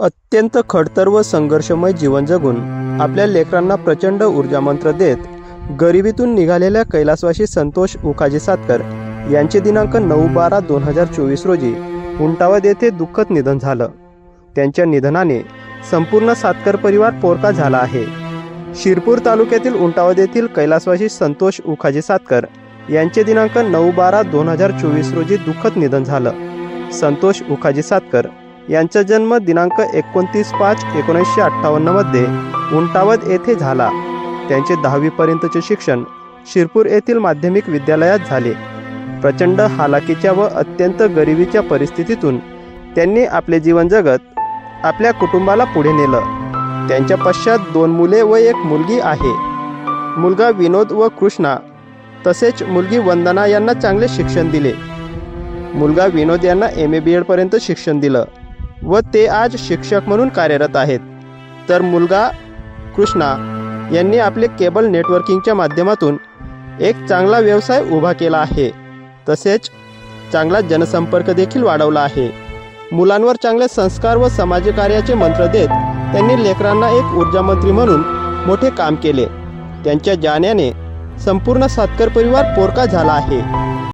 अत्यंत खडतर व संघर्षमय जीवन जगून आपल्या लेकरांना प्रचंड ऊर्जामंत्र देत गरिबीतून निघालेल्या कैलासवासी संतोष उखाजी सातकर यांचे दिनांक नऊ बारा दोन हजार चोवीस रोजी उंटावद येथे दुःखद निधन झालं. त्यांच्या निधनाने संपूर्ण सातकर परिवार पोरका झाला आहे. शिरपूर तालुक्यातील उंटावद येथील कैलासवासी संतोष उखाजी सातकर यांचे दिनांक नऊ बारा दोन हजार चोवीस रोजी दुःखद निधन झालं. संतोष उखाजी सातकर यांचा जन्म दिनांक एकोणतीस पाच एकोणीसशे अठ्ठावन्नमध्ये उंटावद येथे झाला. त्यांचे दहावीपर्यंतचे शिक्षण शिरपूर येथील माध्यमिक विद्यालयात झाले. प्रचंड हालाकीच्या व अत्यंत गरिबीच्या परिस्थितीतून त्यांनी आपले जीवन जगत आपल्या कुटुंबाला पुढे नेलं. त्यांच्या पश्चात दोन मुले व एक मुलगी आहे. मुलगा विनोद व कृष्णा तसेच मुलगी वंदना यांना चांगले शिक्षण दिले. मुलगा विनोद यांना एम ए बी एडपर्यंत शिक्षण दिलं. व ते आज शिक्षक म्हणून कार्यरत आहेत. तर मुलगा कृष्णा यांनी आपले केबल नेटवर्किंगच्या माध्यमातून एक चांगला व्यवसाय उभा केला आहे. तसेच चांगला जनसंपर्क देखील वाढवला आहे. मुलांवर चांगले संस्कार व समाजकार्याचे मंत्र देत त्यांनी लेकरांना एक ऊर्जामंत्री म्हणून मोठे काम केले. त्यांच्या जाण्याने संपूर्ण सातकर परिवार पोरका झाला आहे.